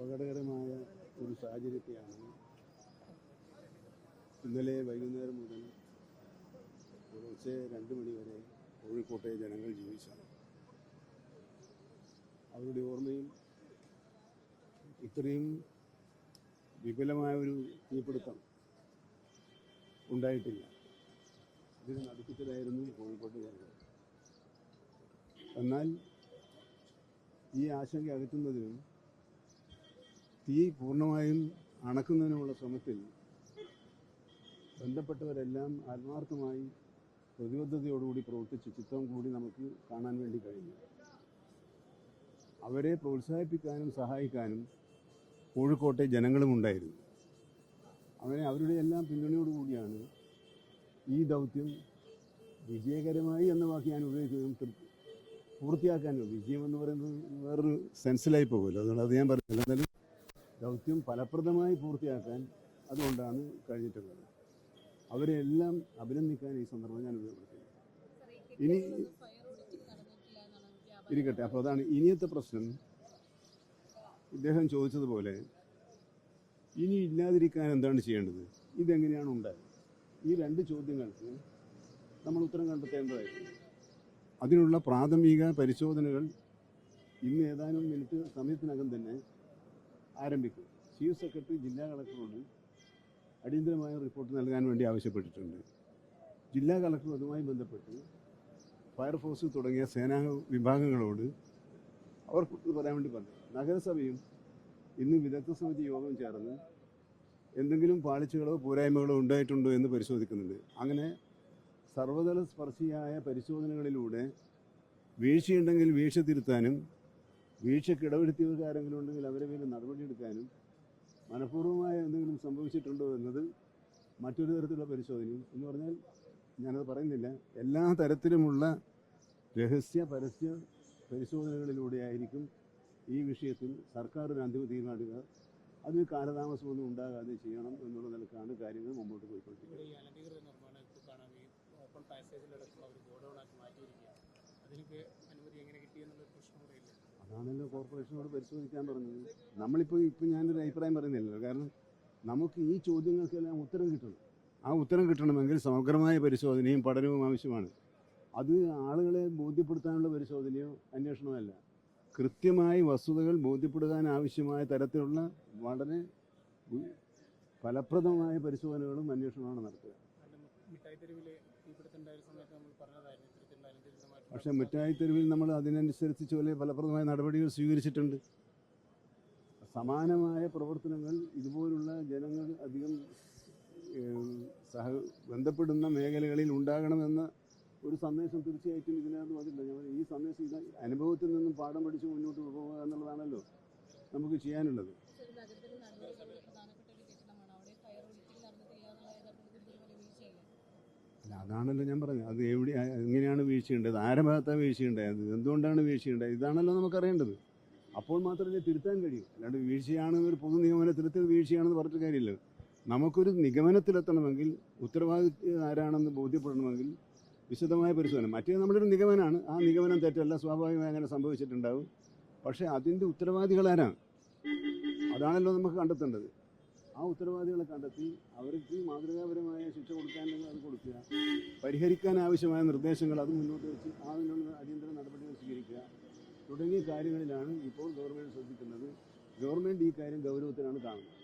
അപകടകരമായ ഒരു സാഹചര്യത്തെയാണ് ഇന്നലെ വൈകുന്നേരം മുതൽ പുലർച്ചെ രണ്ട് മണി വരെ കോഴിക്കോട്ടെ ജനങ്ങൾ ജീവിച്ചത് അവരുടെ ഓർമ്മയും ഇത്രയും വിപുലമായ ഒരു തീപിടുത്തം ഉണ്ടായിട്ടില്ല. ഇതിന് നടുക്കത്തിലായിരുന്നു കോഴിക്കോട്ട് ജനങ്ങൾ. എന്നാൽ ഈ ആശങ്ക അകറ്റുന്നതിനും തീ പൂർണമായും അണക്കുന്നതിനുമുള്ള ശ്രമത്തിൽ ബന്ധപ്പെട്ടവരെല്ലാം ആത്മാർത്ഥമായി പ്രതിബദ്ധതയോടുകൂടി പ്രവർത്തിച്ച ചിത്രം കൂടി നമുക്ക് കാണാൻ വേണ്ടി കഴിഞ്ഞു. അവരെ പ്രോത്സാഹിപ്പിക്കാനും സഹായിക്കാനും കോഴിക്കോട്ടെ ജനങ്ങളും ഉണ്ടായിരുന്നു. അങ്ങനെ അവരുടെ എല്ലാം പിന്തുണയോടുകൂടിയാണ് ഈ ദൗത്യം വിജയകരമായി എന്ന വാക്ക് ഞാൻ ഉപയോഗിക്കുന്നത് പൂർത്തിയാക്കാനും വിജയം എന്ന് പറയുന്നത് വേറൊരു സെൻസിലായി പോകുമല്ലോ അതുകൊണ്ട് അത് ഞാൻ പറഞ്ഞില്ല. എന്നാലും ദൗത്യം ഫലപ്രദമായി പൂർത്തിയാക്കാൻ അതുകൊണ്ടാണ് കഴിഞ്ഞിട്ടുള്ളത്. അവരെല്ലാം അഭിനന്ദിക്കാൻ ഈ സന്ദർഭം ഞാൻ ഉപയോഗപ്പെടുത്തുന്നു. ഇനി ഇരിക്കട്ടെ അപ്പോൾ അതാണ് ഇനിയത്തെ പ്രശ്നം. ഇദ്ദേഹം ചോദിച്ചതുപോലെ ഇനി ഇല്ലാതിരിക്കാൻ എന്താണ് ചെയ്യേണ്ടത്? ഇതെങ്ങനെയാണ് ഉണ്ടായത്? ഈ രണ്ട് ചോദ്യങ്ങൾക്ക് നമ്മൾ ഉത്തരം കണ്ടെത്തേണ്ടതായിരുന്നു അതിനുള്ള പ്രാഥമിക പരിശോധനകൾ ഇന്ന് ഏതാനും മിനിറ്റ് സമയത്തിനകം തന്നെ ആരംഭിക്കും. ചീഫ് സെക്രട്ടറി ജില്ലാ കളക്ടറോട് അടിയന്തരമായ റിപ്പോർട്ട് നൽകാൻ വേണ്ടി ആവശ്യപ്പെട്ടിട്ടുണ്ട്. ജില്ലാ കളക്ടർ അതുമായി ബന്ധപ്പെട്ട് ഫയർഫോഴ്സ് തുടങ്ങിയ സേനാ വിഭാഗങ്ങളോട് അവർ പറയാൻ വേണ്ടി പറഞ്ഞു. നഗരസഭയും ഇന്ന് വിദഗ്ധ സമിതി യോഗം ചേർന്ന് എന്തെങ്കിലും പാളിച്ചകളോ പോരായ്മകളോ ഉണ്ടായിട്ടുണ്ടോ എന്ന് പരിശോധിക്കുന്നുണ്ട്. അങ്ങനെ സർവതല സ്പർശിയായ പരിശോധനകളിലൂടെ വീഴ്ചയുണ്ടെങ്കിൽ വീഴ്ച തിരുത്താനും വീഴ്ചയ്ക്ക് ഇടവരുത്തിയവർക്ക് ആരെങ്കിലും ഉണ്ടെങ്കിൽ അവരെ മേലെ നടപടിയെടുക്കാനും മനഃപൂർവമായ എന്തെങ്കിലും സംഭവിച്ചിട്ടുണ്ടോ എന്നത് മറ്റൊരു തരത്തിലുള്ള പരിശോധനയും. എന്ന് പറഞ്ഞാൽ ഞാനത് പറയുന്നില്ല. എല്ലാ തരത്തിലുമുള്ള രഹസ്യ പരസ്യ പരിശോധനകളിലൂടെയായിരിക്കും ഈ വിഷയത്തിൽ സർക്കാർ ഒരു അന്തിമ തീരുമാനിക്കുക അതിന് കാലതാമസമൊന്നും ഉണ്ടാകാതെ ചെയ്യണം എന്നുള്ള നിലക്കാണ് കാര്യങ്ങൾ മുമ്പോട്ട് പോയിക്കൊണ്ടിരിക്കുന്നത്. മാറ്റിയിരിക്കുകയാണ്. അനുമതി എങ്ങനെ കിട്ടിയെന്നുള്ള പ്രശ്നം കൂടെ ഇല്ല അതാണല്ലോ കോർപ്പറേഷനോട് പരിശോധിക്കാൻ പറഞ്ഞത്. നമ്മളിപ്പോൾ ഇപ്പം ഞാനൊരു അഭിപ്രായം പറയുന്നില്ലല്ലോ. കാരണം നമുക്ക് ഈ ചോദ്യങ്ങൾക്കെല്ലാം ഉത്തരം കിട്ടണം. ആ ഉത്തരം കിട്ടണമെങ്കിൽ സമഗ്രമായ പരിശോധനയും പഠനവും ആവശ്യമാണ്. അത് ആളുകളെ ബോധ്യപ്പെടുത്താനുള്ള പരിശോധനയോ അന്വേഷണമോ അല്ല. കൃത്യമായി വസ്തുതകൾ ബോധ്യപ്പെടുത്താൻ ആവശ്യമായ തരത്തിലുള്ള വളരെ ഫലപ്രദമായ പരിശോധനകളും അന്വേഷണമാണ് നടത്തുക. മിഠായി തെരുവിൽ നമ്മൾ പറഞ്ഞതായിരുന്നു പക്ഷേ മിഠായി തെരുവിൽ നമ്മൾ അതിനനുസരിച്ച് ചില ഫലപ്രദമായ നടപടികൾ സ്വീകരിച്ചിട്ടുണ്ട്. സമാനമായ പ്രവർത്തനങ്ങൾ ഇതുപോലുള്ള ജനങ്ങൾ അധികം സഹ ബന്ധപ്പെടുന്ന മേഖലകളിൽ ഉണ്ടാകണമെന്ന ഒരു സന്ദേശം തീർച്ചയായിട്ടും ഇതിനകത്ത് വന്നിട്ടില്ല ഞങ്ങൾ ഈ സന്ദേശം അനുഭവത്തിൽ നിന്നും പാഠം പഠിച്ച് മുന്നോട്ട് പോകുക എന്നുള്ളതാണല്ലോ നമുക്ക് ചെയ്യാനുള്ളത്. അല്ല അതാണല്ലോ ഞാൻ പറഞ്ഞത്. അത് എവിടെ എങ്ങനെയാണ് വീഴ്ചയുണ്ടത് ആരുടെ ഭാഗത്താണ് വീഴ്ചയുണ്ടായത്? എന്തുകൊണ്ടാണ് വീഴ്ചയുണ്ടായത്? ഇതാണല്ലോ നമുക്കറിയേണ്ടത്. അപ്പോൾ മാത്രമേ തിരുത്താൻ കഴിയൂ. അല്ലാണ്ട് വീഴ്ചയാണെന്ന് ഒരു പൊതു നിഗമനത്തിലെത്തി വീഴ്ചയാണെന്ന് പറഞ്ഞിട്ട് കാര്യമില്ല. നമുക്കൊരു നിഗമനത്തിലെത്തണമെങ്കിൽ ഉത്തരവാദിത്വം ആരാണെന്ന് ബോധ്യപ്പെടണമെങ്കിൽ വിശദമായ പരിശോധന. മറ്റേ ഒരു നിഗമനമാണ്. ആ നിഗമനം തെറ്റല്ല സ്വാഭാവികമായി അങ്ങനെ സംഭവിച്ചിട്ടുണ്ടാവും. പക്ഷേ അതിന്റെ ഉത്തരവാദികൾ ആരാണ് അതാണല്ലോ നമുക്ക് കണ്ടെത്തേണ്ടത്. ആ ഉത്തരവാദികളെ കണ്ടെത്തി അവർക്ക് മാതൃകാപരമായ ശിക്ഷ കൊടുക്കാൻ അത് കൊടുക്കുക. പരിഹരിക്കാൻ ആവശ്യമായ നിർദ്ദേശങ്ങൾ അത് മുന്നോട്ട് വെച്ച് അതിനുള്ള അടിയന്തര നടപടികൾ സ്വീകരിക്കുക. തുടങ്ങിയ കാര്യങ്ങളിലാണ് ഇപ്പോൾ ഗവൺമെന്റ് ശ്രദ്ധിക്കുന്നത്. ഗവൺമെന്റ് ഈ കാര്യം ഗൗരവത്തിലാണ് കാണുന്നത്.